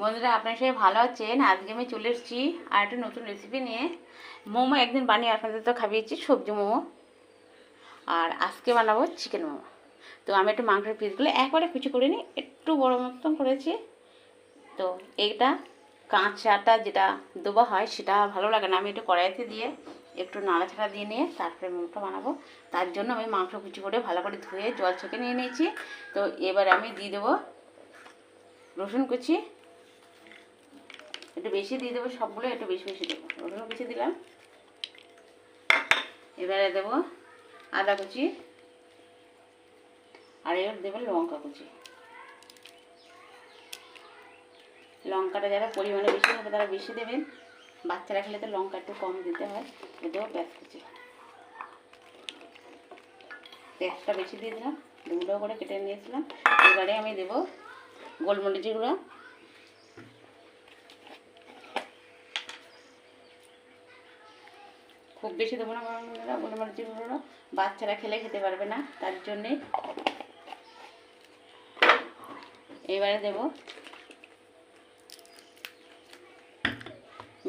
বন্ধুরা, আপনার সবাই ভালো আছেন? আজকে আমি চলে এসেছি আর একটা নতুন রেসিপি নিয়ে। মোমো একদিন বানিয়ে আপনাদের তো খাবিয়েছি সবজি মোমো। আর আজকে বানাবো চিকেন মোমো। তো আমি একটু মাংসের পিসগুলো একবারে কুচি করে নিই একটু বড় মতন করেছি। তো এইটা কাঁচাটা যেটা দেওয়া হয়, সেটা ভালো লাগে না। আমি একটু কড়াইতে দিয়ে একটু নাড়াচাড়া দিয়ে নিয়ে তারপরে মোমোটা বানাবো। তার জন্য আমি মাংস কুচি করে ভালো করে ধুয়ে জল ছেঁকে নিয়ে নিয়েছি। তো এবার আমি দিয়ে দেবো রসুন কুচি। একটু বেশি দিয়ে দেবো, সবগুলো একটু বেশি বেশি দেবো। রসুন কুচি দিলাম। এবারে দেবো আদা কুচি আর এবার দেবো লঙ্কা কুচি। লঙ্কাটা যারা পরিমাণে বেশি হবে তারা বেশি দেবেন। বাচ্চারা খেলে তো লঙ্কা একটু কম দিতে হয় দেবো পেঁয়াজ কুচি। পেঁয়াজটা বেশি দিয়ে দিলাম, দুটো করে কেটে নিয়েছিলাম। এবারে আমি দেবো গোলমরিচগুলো খুব বেশি দেবো না বন্ধুরা গোলমরিচগুলো বাচ্চারা খেলে খেতে পারবে না, তার জন্যে এবারে দেব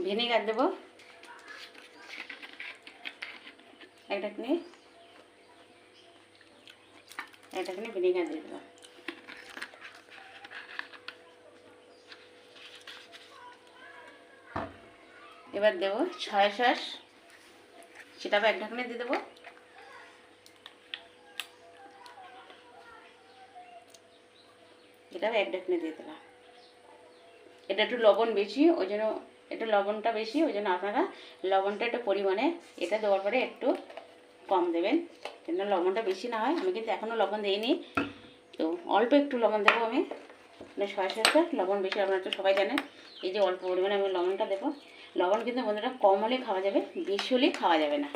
ভিনেগার দেব। একটা কিনে ভিনেগার দিয়ে দেবো। এবার দেবো ছয় সস সেটাও এক ঢাকনে দিয়ে দেবো। এটাও এক ঢাকনে দিয়ে দিলাম। এটা একটু লবণ বেশি, ওই জন্য একটু লবণটা বেশি, ওই জন্য আপনারা লবণটা একটু পরিমাণে এটা দেওয়ার পরে একটু কম দেবেন, যেন লবণটা বেশি না হয়। আমি কিন্তু এখনও লবণ দিইনি, তো অল্প একটু লবণ দেবো আমি। মানে ছয় সসে লবণ বেশি, আপনারা তো সবাই জানেন। এই যে অল্প পরিমাণে আমি লবণটা দেবো। লবণ কিন্তু বন্ধুরা কম হলে খাওয়া যাবে, বেশি হলেই খাওয়া যাবে না।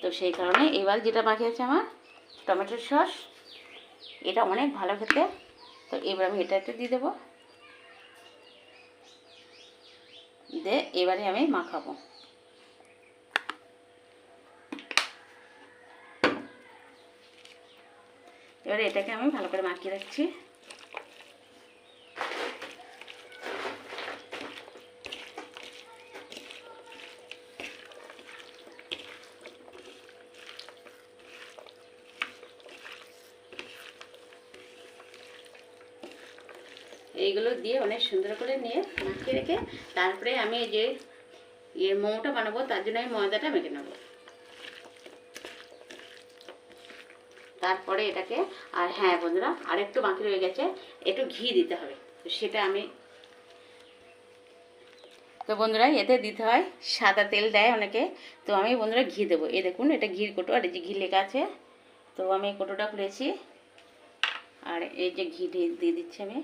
তো সেই কারণে এবার যেটা বাকি আছে আমার টমেটোর সস, এটা অনেক ভালো খেতে। তো এবার আমি এটা একটু দিয়ে দেবো। দিয়ে এবারে আমি মাখাবো। এবারে এটাকে আমি ভালো করে মাখিয়ে রাখছি। এইগুলো দিয়ে অনেক সুন্দর করে নিয়ে মাখিয়ে রেখে তারপরে আমি যে ইয়ে মোমোটা বানাবো, তার জন্য আমি ময়দাটা মেখে নেব। তারপরে এটাকে, আর হ্যাঁ বন্ধুরা আর একটু বাকি রয়ে গেছে, একটু ঘি দিতে হবে, তো সেটা আমি তো বন্ধুরা, এতে দিতে হয়, সাদা তেল দেয় অনেকে, তো আমি বন্ধুরা ঘি দেবো। এ দেখুন, এটা ঘির কোটো, আর এই যে ঘি লেখা আছে, তো আমি কোটোটা খুলেছি, আর এই যে ঘি দিয়ে দিচ্ছি আমি।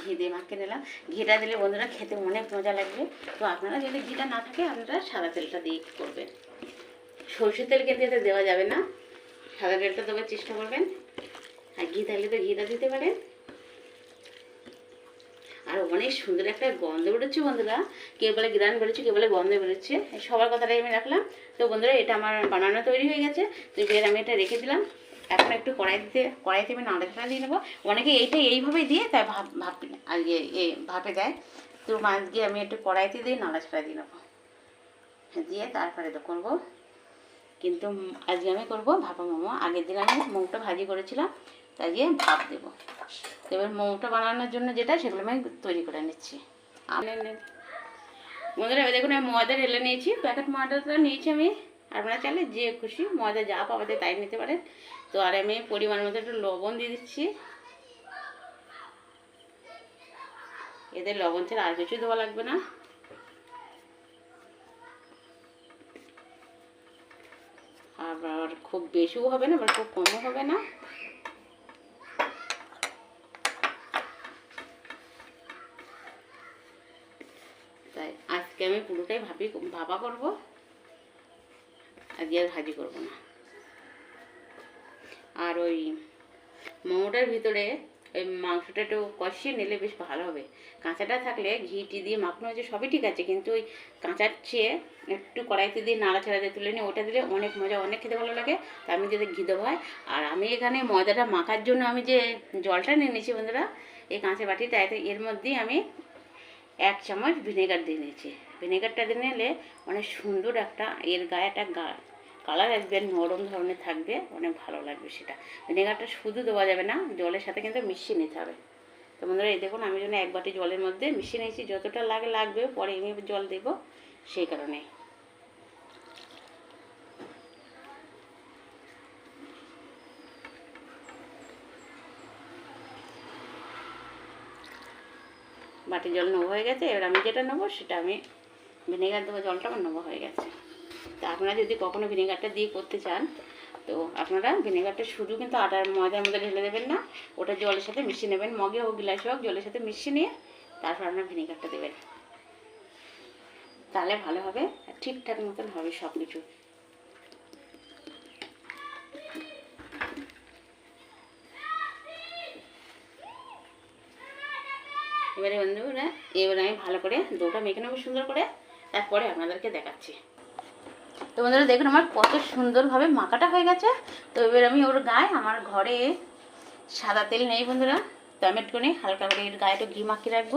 ঘি দিয়ে মাখিয়ে নিলাম। ঘিটা দিলে বন্ধুরা খেতে অনেক মজা লাগবে। তো আপনারা যদি ঘিটা না থাকে, আপনারা সাদা তেলটা দিয়ে করবেন? সরষের তেল কিন্তু এতে দেওয়া যাবে না। সাদা তেলটা দেওয়ার চেষ্টা করবেন। আর ঘি থাকলে তো ঘিটা দিতে পারেন। আর অনেক সুন্দর একটা গন্ধ বেরোচ্ছে বন্ধুরা। কে বলে গ্রান বেরোচ্ছে, কে বলে গন্ধ বেরোচ্ছে। সবার কথাটাই আমি রাখলাম। তো বন্ধুরা, এটা আমার বানানো তৈরি হয়ে গেছে। তো এবার আমি এটা রেখে দিলাম। এখন একটু কড়াইতে কড়াইতে আমি নাড়াচাড়া দিয়ে নেব অনেকে এইটা এইভাবেই দিয়ে তাই ভাপ ভাপ আজকে এ ভাপে দেয়। তো আজকে আমি একটু কড়াইতে দিয়ে নাড়াচাড়া দিয়ে নেব। দিয়ে তারপরে তো করব। কিন্তু আজকে আমি করব ভাপা মোমো। আগের দিন আমি মোমোটা ভাজি করেছিলাম, তাই দিয়ে ভাপ দেবো। এবার মোমোটা বানানোর জন্য যেটা, সেগুলো আমি তৈরি করে নিচ্ছি। বন্ধুরা দেখুন আমি ময়দা ঢেলে নিয়েছি, প্যাকেট ময়দাটা নিয়েছি আমি। আপনারা চাইলে যে খুশি ময়দা যা পাওয়া যায় তাই নিতে পারেন। তো আর আমি পরিমাণ মতো একটু লবণ দিয়ে দিচ্ছি। এদের লবণ ছাড়া আর কিছু দেওয়া লাগবে না। আবার খুব বেশিও হবে না, আবার খুব কমও হবে না। তাই আজকে আমি পুরোটাই ভাবি, ভাবা করব। আজকে আর ভাজি করব না। আর ওই মোমোটার ভিতরে ওই মাংসটা একটু কষিয়ে নিলে বেশ ভালো হবে। কাঁচাটা থাকলে ঘি, টি দিয়ে মাখানো হয়েছে, সবই ঠিক আছে, কিন্তু ওই কাঁচার চেয়ে একটু কড়াইতে দিয়ে নাড়াচাড়া দিয়ে তুলে নিয়ে, ওটা দিলে অনেক মজা, অনেক খেতে ভালো লাগে। তা আমি যদি ঘি দেবো হয়। আর আমি এখানে ময়দাটা মাখার জন্য আমি যে জলটা নিয়ে নিয়েছি বন্ধুরা, এই কাঁচের বাটিটা এর মধ্যেই আমি এক চামচ ভিনেগার দিয়ে নিয়েছি। ভিনেগারটা নিলে অনেক সুন্দর একটা, এর গায়ে একটা গা কালার আসবে, নরম ধরনের থাকবে, অনেক ভালো লাগবে সেটা। ভিনেগারটা শুধু দেওয়া যাবে না, জলের সাথে কিন্তু মিশিয়ে নিতে হবে। তো বন্ধুরা, এই দেখুন, আমি যেন এক বাটি জলের মধ্যে মিশিয়ে নিয়েছি, যতটা লাগে, লাগবে, পরে এমনি জল দেবো, সেই কারণে। বাটি জল নেব হয়ে গেছে, এবার আমি যেটা নেব, সেটা আমি ভিনেগার দেবো, জলটা আমার নেব হয়ে গেছে। তা আপনারা যদি কখনো ভিনেগারটা দিয়ে করতে চান, তো আপনারা ভিনেগারটা শুধু কিন্তু আটার ময়দার মধ্যে ঢেলে দেবেন না, ওটা জলের সাথে মিশিয়ে নেবেন। মগে হোক গিলাসে হোক, জলের সাথে মিশিয়ে নিয়ে তারপর আপনারা ভিনেগারটা দেবেন। তাহলে ভালো হবে, ঠিকঠাক মতন হবে সব কিছু এবারে বন্ধুরা, এবারে আমি ভালো করে দোটা মেখে নেব সুন্দর করে। তারপরে আপনাদেরকে দেখাচ্ছি। তো বন্ধুরা, দেখুন আমার কত সুন্দরভাবে মাখাটা হয়ে গেছে। তো এবার আমি ওর গায়ে, আমার ঘরে সাদা তেল নেই বন্ধুরা, তো আমি হালকা করে এর গায়ে একটু ঘি মাখিয়ে রাখব।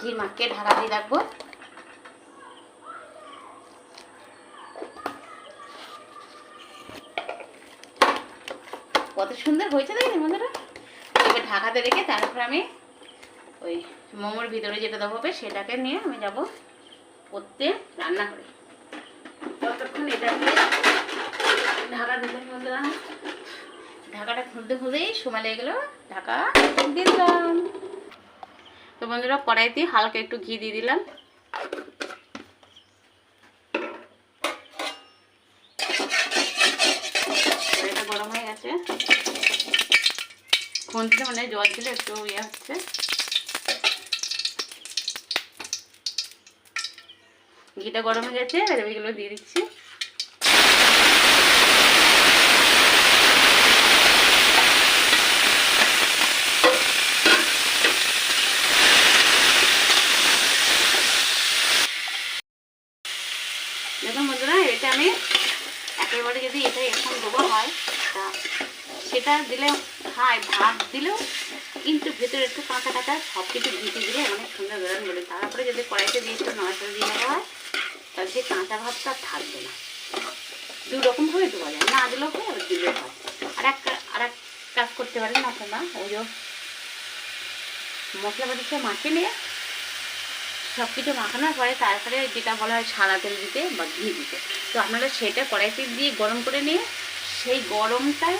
ঘি মাখিয়ে ঢাকা দিয়ে রাখব। কত সুন্দর হয়েছে দেখেন বন্ধুরা। এবার ঢাকাতে রেখে তারপর আমি ওই মোমোর ভিতরে যেটা দেবো হবে সেটাকে নিয়ে আমি যাব করতে রান্না করে। ততক্ষণ এটাকে ঢাকা দিতে বন্ধুরা ঢাকাটা খুলতে খুলতেই সময় লেগে গেলো। ঢাকা দিলাম। তো বন্ধুরা, কড়াইতে হালকা একটু ঘি দিয়ে দিলাম। গরম হয়ে গেছে। খুনতে মানে জল দিলে একটু ইয়ে হচ্ছে। ঘিটা গরম হয়ে গেছে আর এগুলো দিয়ে দিচ্ছি দেখুন বন্ধুরা এটা আমি একেবারে যদি এটা এখন দেবো হয় তা সেটা দিলে ভাত দিলেও কিন্তু ভেতরে একটু কাঁচা কাঁচা সব কিছু ভিটে দিলে অনেক সুন্দর বেরোন বলে তারপরে যদি কড়াইতে দিয়ে একটু নড়াচড়া দিয়ে নেওয়া হয়, তাহলে সেই কাঁচা আর থাকবে না। দু রকমভাবে দেওয়া যায় না দিলেও হয় আর দিলেও হয়। আর এক আর এক কাজ করতে পারেন আপনারা, ওই মশলা পাতি সব মাখিয়ে নিয়ে সব কিছু মাখানোর পরে তারপরে যেটা বলা হয় সাদা তেল দিতে বা ঘি দিতে। তো আপনারা সেটা কড়াইতে দিয়ে গরম করে নিয়ে সেই গরমটাই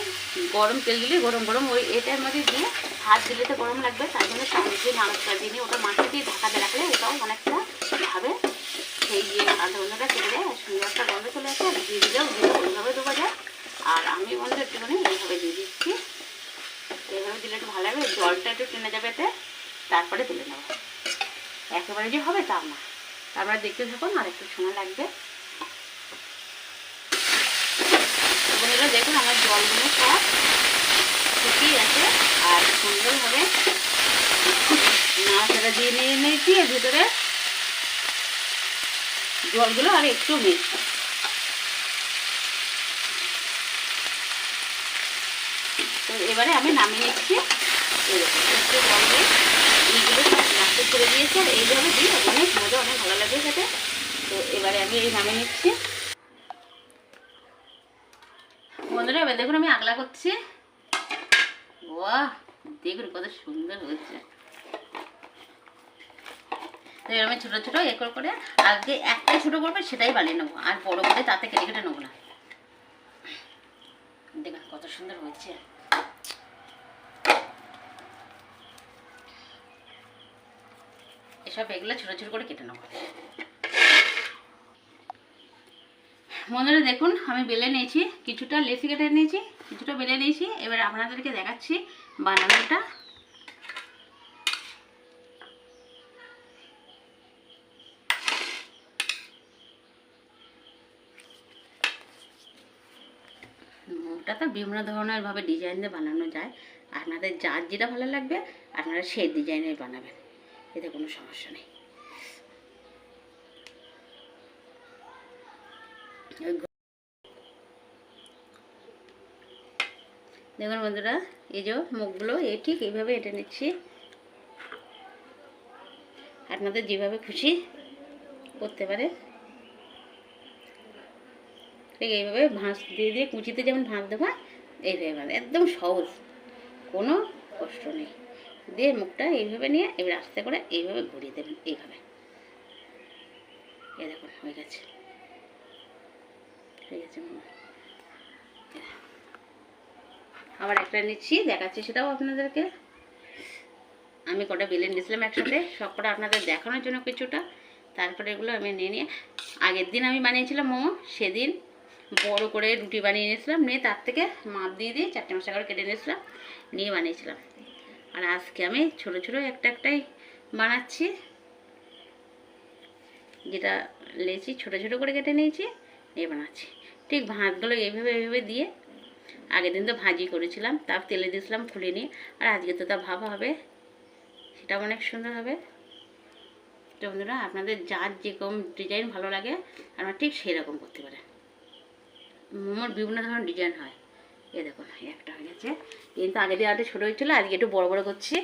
গরম তেল দিলে গরম গরম ওই এটার মধ্যে দিয়ে হাত দিলে তো গরম লাগবে তার জন্য সামনে দিয়ে দিয়ে ওটা মাটি দিয়ে ঢাকাতে রাখলে ওটাও অনেকটা ভাবে সেই যে আধা ঘন্টাটা কেটে দেয় আর সুন্দর একটা গন্ধ চলে আসে, আর দিয়ে দিলেও দিয়ে ওইভাবে দেওয়া যায়। আর আমি বন্ধু একটুখানি এইভাবে দিয়ে দিচ্ছি। এইভাবে দিলে একটু ভালো লাগবে, জলটা একটু টেনে যাবে এতে, তারপরে তুলে নেব। একেবারে যে হবে তা না। তারপরে দেখতে থাকুন আর একটু সময় লাগবে। বন্ধুরা দেখুন, আমার জলগুলো সব শুকিয়ে গেছে আর সুন্দরভাবে নাড়াচাড়া দিয়ে নিয়ে নিয়েছি, এর ভিতরে জলগুলো আর একটু নেই তো এবারে আমি নামিয়ে নিচ্ছি। এরকম, একটু জল দিয়ে এইগুলো সব করে দিয়েছি, আর এইভাবে দিই অনেক মজা, অনেক ভালো লাগে খেতে। তো এবারে আমি এই নামিয়ে নিচ্ছি। বন্ধুরা, এবার দেখুন আমি আগলা করছি। বাহ দেখুন কত সুন্দর হচ্ছে তো ছোটো ছোটো একর করে আজকে একটাই ছোটো করবে, সেটাই বানিয়ে নেব। আর বড় করে তাতে কেটে কেটে নেব না। দেখুন কত সুন্দর হচ্ছে এসব এগুলো ছোটো ছোটো করে কেটে নেব। বন্ধুরা দেখুন, আমি বেলে নিয়েছি, কিছুটা লেসি কেটে নিয়েছি, কিছুটা বেলে নিয়েছি। এবার আপনাদেরকে দেখাচ্ছি বানানোটা। মুখটা তো বিভিন্ন ধরনের ভাবে ডিজাইন দিয়ে বানানো যায়। আপনাদের যার যেটা ভালো লাগবে, আপনারা সেই ডিজাইনের বানাবেন। এতে কোনো সমস্যা নেই ওই ঘ- দেখুন বন্ধুরা, এই যে মুখগুলো এই ঠিক এইভাবে এঁটে নিচ্ছি। আপনাদের যেভাবে খুশি করতে পারে। ঠিক এইভাবে ভাঁজ দিয়ে দিয়ে কুচিতে যেমন ভাঁজ দেবো, এইভাবে ভাঁজ, একদম সহজ, কোনো কষ্ট নেই। দিয়ে মুখটা এইভাবে নিয়ে এবার আস্তে করে এইভাবে ঘুরিয়ে দেবেন, এইভাবে। এই দেখুন, হয়ে গেছে। হয়ে গেছে। আবার একটা নিচ্ছি, দেখাচ্ছি সেটাও আপনাদেরকে। আমি কটা বেলে নিয়েছিলাম একসাথে, সব কটা আপনাদের দেখানোর জন্য কিছুটা। তারপরে এগুলো আমি নিয়ে নিয়ে, আগের দিন আমি বানিয়েছিলাম মোমো, সেদিন বড় করে রুটি বানিয়ে নিয়েছিলাম, নিয়ে তার থেকে মাপ দিয়ে দিয়ে চারটে মশলা করে কেটে নিয়েছিলাম, নিয়ে বানিয়েছিলাম। আর আজকে আমি ছোট ছোট একটা একটাই বানাচ্ছি। যেটা লেছি ছোট ছোট করে কেটে নিয়েছি, নিয়ে বানাচ্ছি। ঠিক ভাতগুলো এইভাবে এইভাবে দিয়ে আগের দিন তো ভাজি করেছিলাম, তার তেলে দিয়েছিলাম খুলে নিয়ে। আর আজকে তো তা ভাবা হবে, সেটাও অনেক সুন্দর হবে। তো বন্ধুরা, আপনাদের যার যেরকম ডিজাইন ভালো লাগে, আপনারা ঠিক সেই রকম করতে পারেন। মোমোর বিভিন্ন ধরনের ডিজাইন হয়। এ দেখুন একটা হয়ে গেছে। কিন্তু আগে দিয়ে আরেকটা ছোটো হয়েছিলো, আজকে একটু বড় বড় করছি।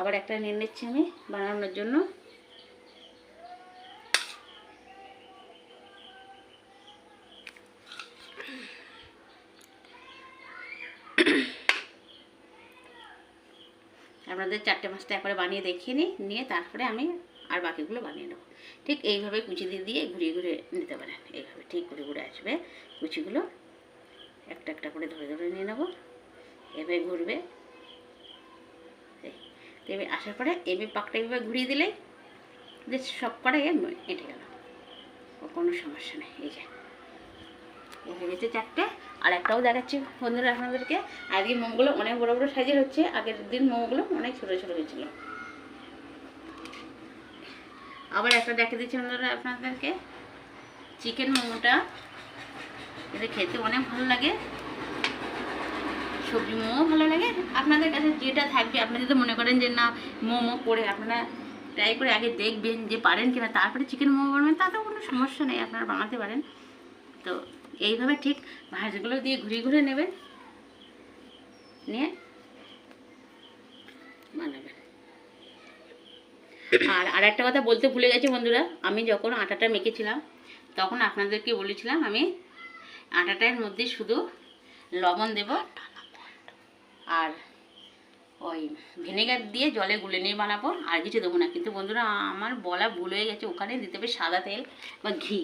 আবার একটা নিয়ে নিচ্ছি আমি বানানোর জন্য। আপনাদের চারটে পাঁচটা একবারে বানিয়ে দেখিয়ে নিই, নিয়ে তারপরে আমি আর বাকিগুলো বানিয়ে নেব। ঠিক এইভাবে কুচি দিয়ে দিয়ে ঘুরিয়ে ঘুরিয়ে নিতে পারেন। এইভাবে ঠিক ঘুরে ঘুরে আসবে। কুচিগুলো একটা একটা করে ধরে ধরে নিয়ে নেব। এভাবে ঘুরবে। এবার আসার পরে এবার পাকটা এভাবে ঘুরিয়ে দিলেই যে সব কটাই এঁটে গেল। কোনো সমস্যা নেই। এই যে এ হয়ে চারটে। আর একটাও দেখাচ্ছি বন্ধুরা আপনাদেরকে। আজকে মোমোগুলো অনেক বড় বড় সাইজের হচ্ছে, আগের দিন মোমোগুলো অনেক ছোটো ছোটো হয়েছিল। আবার একটা দেখে দিচ্ছি বন্ধুরা আপনাদেরকে। চিকেন মোমোটা এটা খেতে অনেক ভালো লাগে। সবজি মোমো ভালো লাগে। আপনাদের কাছে যেটা থাকবে, আপনি যদি মনে করেন যে না, মোমো করে আপনারা ট্রাই করে আগে দেখবেন যে পারেন কিনা, তারপরে চিকেন মোমো বানাবেন, তাতেও কোনো সমস্যা নেই, আপনারা বানাতে পারেন। তো এইভাবে ঠিক ভাঁজগুলো দিয়ে ঘুরে ঘুরে নেবেন। নিয়ে বানাবেন। আর আর একটা কথা বলতে ভুলে গেছি বন্ধুরা, আমি যখন আটাটা মেখেছিলাম, তখন আপনাদেরকে বলেছিলাম আমি আটাটার মধ্যে শুধু লবণ দেব আর ওই ভিনেগার দিয়ে জলে গুলে নিয়ে বানাবো। আর কিছু দেবো না। কিন্তু বন্ধুরা, আমার বলা ভুল হয়ে গেছে। ওখানে দিতে হবে সাদা তেল বা ঘি।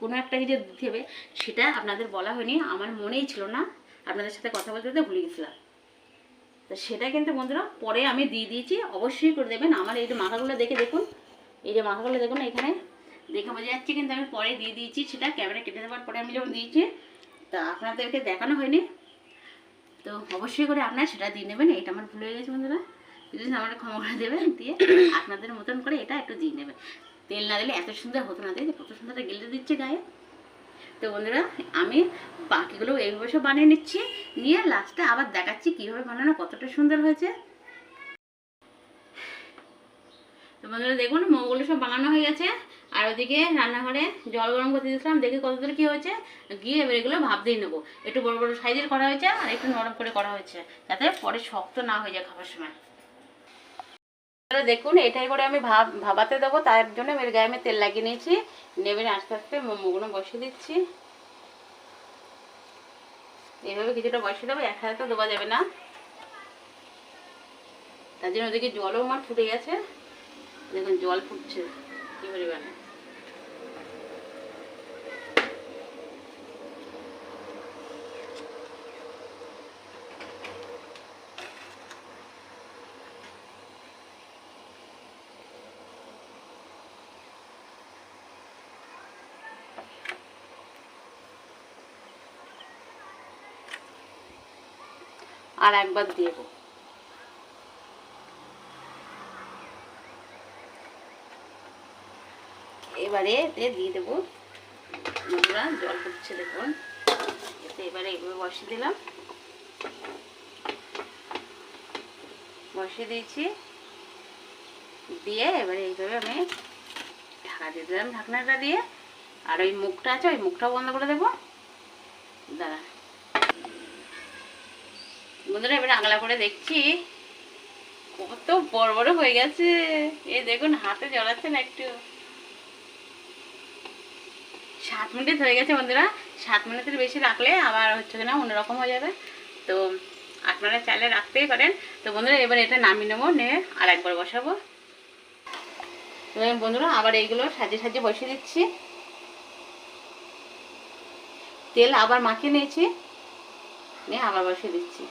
কোনো একটা কিছু দিতে হবে। সেটা আপনাদের বলা হয়নি। আমার মনেই ছিল না। আপনাদের সাথে কথা বলতে বলতে ভুলে গেছিলাম। তো সেটা কিন্তু বন্ধুরা, পরে আমি দিয়ে দিয়েছি। অবশ্যই করে দেবেন। আমার এই যে মাখাগুলো দেখে দেখুন। এই যে মাখাগুলো দেখুন এখানে। দেখে বোঝা যাচ্ছে কিন্তু আমি পরে দিয়ে দিয়েছি। সেটা ক্যামেরা কেটে দেওয়ার পরে আমি যখন দিয়েছি, তা আপনাদেরকে দেখানো হয়নি। তো অবশ্যই করে আপনারা সেটা দিয়ে নেবেন এটা আমার ভুল হয়ে গেছে বন্ধুরা। যদি আমার ক্ষমা করে দেবেন, দিয়ে আপনাদের মতন করে এটা একটু দিয়ে নেবেন। তেল না দিলে এত সুন্দর হতো না দেখে কত সুন্দর গেলে দিচ্ছে গায়ে। তো বন্ধুরা, আমি বাকিগুলো এইভাবে সব বানিয়ে নিচ্ছি, নিয়ে লাস্টে আবার দেখাচ্ছি কীভাবে বানানো, কতটা সুন্দর হয়েছে। তো বন্ধুরা, দেখুন মোমোগুলো সব বানানো হয়ে গেছে। আর ওদিকে রান্নাঘরে জল গরম করতে দিয়েছিলাম, দেখি কতদূর কী হয়েছে। গিয়ে এবার এগুলো ভাব দিয়ে নেব। একটু বড় বড় সাইজের করা হয়েছে আর একটু নরম করে করা হয়েছে, যাতে পরে শক্ত না হয়ে যায় খাবার সময়। দেখুন, এটাই করে আমি ভাব, ভাবাতে দেবো, তার জন্য এর গায়ে আমি তেল লাগিয়ে নিয়েছি। নেবে আস্তে আস্তে মোমোগুলো বসিয়ে দিচ্ছি। এইভাবে কিছুটা বসিয়ে দেবো একসাথে তো দেওয়া যাবে না। তার জন্য ওদিকে জলও আমার ফুটে গেছে। দেখুন, জল ফুটছে। কি পরিমাণে। আর একবার দেবো। এবারে এতে দিয়ে দেবো বন্ধুরা জল ফুটছে দেখুন। এতে এবারে এইভাবে বসিয়ে দিলাম। বসিয়ে দিয়েছি। দিয়ে এবারে এইভাবে আমি ঢাকা দিয়ে দিলাম ঢাকনাটা দিয়ে। আর ওই মুখটা আছে, ওই মুখটাও বন্ধ করে দেবো। দাঁড়া। বন্ধুরা, এবারে আগলা করে দেখছি কত বড় বড় হয়ে গেছে। এ দেখুন, হাতে জড়াচ্ছে না একটু। সাত মিনিট হয়ে গেছে বন্ধুরা। সাত মিনিটের বেশি রাখলে আবার হচ্ছে না, অন্যরকম হয়ে যাবে। তো আপনারা চাইলে রাখতেই পারেন। তো বন্ধুরা, এবার এটা নামিয়ে নেব, নিয়ে আর একবার বসাবো বন্ধুরা, আবার এইগুলো সাজিয়ে সাজিয়ে বসিয়ে দিচ্ছি। তেল আবার মাখিয়ে নিয়েছি। নিয়ে আবার বসিয়ে দিচ্ছি।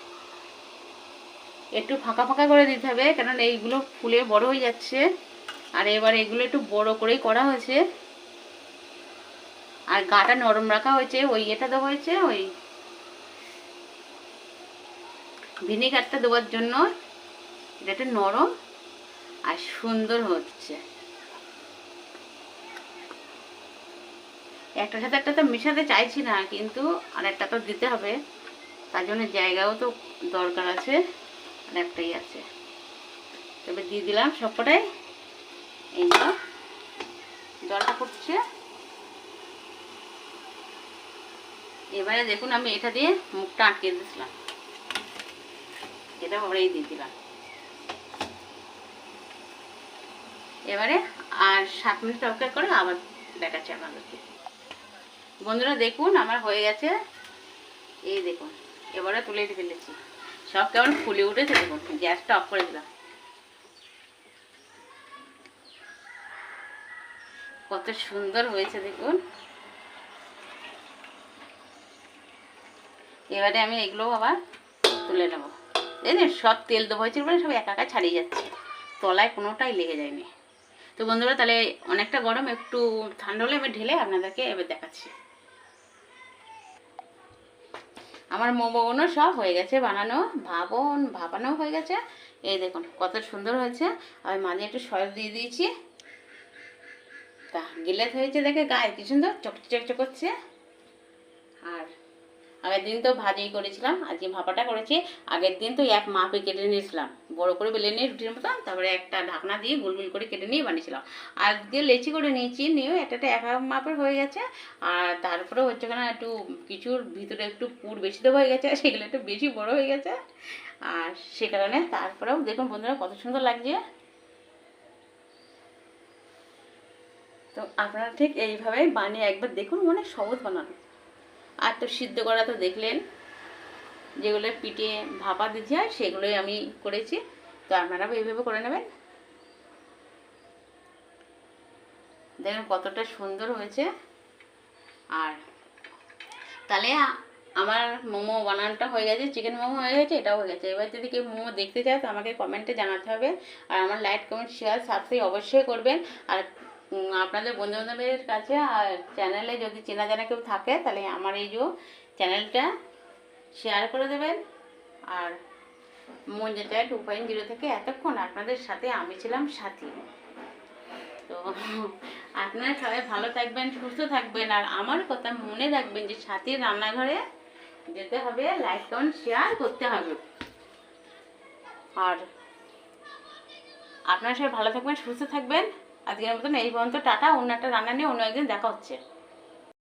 একটু ফাঁকা ফাঁকা করে দিতে হবে কারণ এইগুলো ফুলে বড় হয়ে যাচ্ছে। আর এবার এগুলো একটু বড় করেই করা হয়েছে। আর গাটা নরম রাখা হয়েছে, ওই এটা দেওয়া হয়েছে, ওই ভিনেগারটা দেওয়ার জন্য। এটা একটু নরম আর সুন্দর হচ্ছে। একটার সাথে একটা তো মেশাতে চাইছি না, কিন্তু আর একটা তো দিতে হবে। তার জন্য জায়গাও তো দরকার আছে। আর একটাই আছে। তবে দিয়ে দিলাম সবকটাই। এই জলটা ফুটছে। এবারে দেখুন আমি এটা দিয়ে মুখটা আটকে দিয়েছিলাম। এটা আবার দিয়ে দিলাম। এবারে আর সাত মিনিট অপেক্ষা করে আবার দেখাচ্ছি আপনাদেরকে। বন্ধুরা দেখুন, আমার হয়ে গেছে। এই দেখুন, এবারে তুলে ফেলেছি। সব কেমন ফুলে উঠেছে দেখুন, গ্যাসটা অফ করে দিলাম। কত সুন্দর হয়েছে দেখুন। এবারে আমি এগুলো আবার তুলে নেব। দেখলেন সব তেল দেবো হয়েছিল বলে সব একা একা ছাড়িয়ে যাচ্ছে। তলায় কোনোটাই লেগে যায়নি। তো বন্ধুরা, তাহলে অনেকটা গরম, একটু ঠান্ডা হলে আমি ঢেলে আপনাদেরকে এবার দেখাচ্ছি। আমার মোমোগুলো সব হয়ে গেছে বানানো, ভাবন ভাপানো হয়ে গেছে। এই দেখুন, কত সুন্দর হয়েছে। আমি মাঝে একটু সস দিয়ে দিয়েছি। তা গিলেত হয়েছে দেখে গায়ে, কি সুন্দর, চকচক করছে। আর আগের দিন তো ভাজি করেছিলাম, আজকে ভাপাটা করেছি। আগের দিন তো এক মাপে কেটে নিয়েছিলাম। বড় করে বেলে নিয়ে রুটির মতন, তারপরে একটা ঢাকনা দিয়ে গোল গোল করে কেটে নিয়ে বানিয়েছিলাম। আজকে লেচি করে নিয়েছি, নিয়েও একটা এক মাপের হয়ে গেছে। আর তারপরে হচ্ছে কেন একটু কিছুর ভিতরে একটু পুর বেশি দেওয়া হয়ে গেছে, সেগুলো একটু বেশি বড় হয়ে গেছে। আর সে কারণে তারপরেও দেখুন বন্ধুরা কত সুন্দর লাগছে। তো আপনারা ঠিক এইভাবেই বানিয়ে একবার দেখুন, মনে সহজ বানানো। আর তো সিদ্ধ করা তো দেখলেন, যেগুলো পিঠে ভাপা দিতে হয়, সেগুলোই আমি করেছি। তো আপনারাও এইভাবে করে নেবেন। দেখেন কতটা সুন্দর হয়েছে। আর তাহলে আমার মোমো বানানোটা হয়ে গেছে, চিকেন মোমো হয়ে গেছে, এটাও হয়ে গেছে। এবার যদি কেউ মোমো দেখতে চায়, তো আমাকে কমেন্টে জানাতে হবে। আর আমার লাইক, কমেন্ট শেয়ার সাবস্ক্রাইব অবশ্যই করবেন। আর আপনাদের বন্ধু বান্ধবের কাছে আর চ্যানেলে যদি চেনা জানা কেউ থাকে, তাহলে আমার এই যে চ্যানেলটা শেয়ার করে দেবেন। আর যেটা টু পয়েন্ট জিরো থেকে এতক্ষণ আপনাদের সাথে আমি ছিলাম সাথী। তো আপনারা সবাই ভালো থাকবেন, সুস্থ থাকবেন, আর আমার কথা মনে রাখবেন যে সাথীর রান্নাঘরে যেতে হবে লাইক কমেন্ট শেয়ার করতে হবে। আর আপনারা সবাই ভালো থাকবেন, সুস্থ থাকবেন। আজকের মতন এই পর্যন্ত টাটা অন্য একটা রান্না নিয়ে অন্য একদিন দেখা হচ্ছে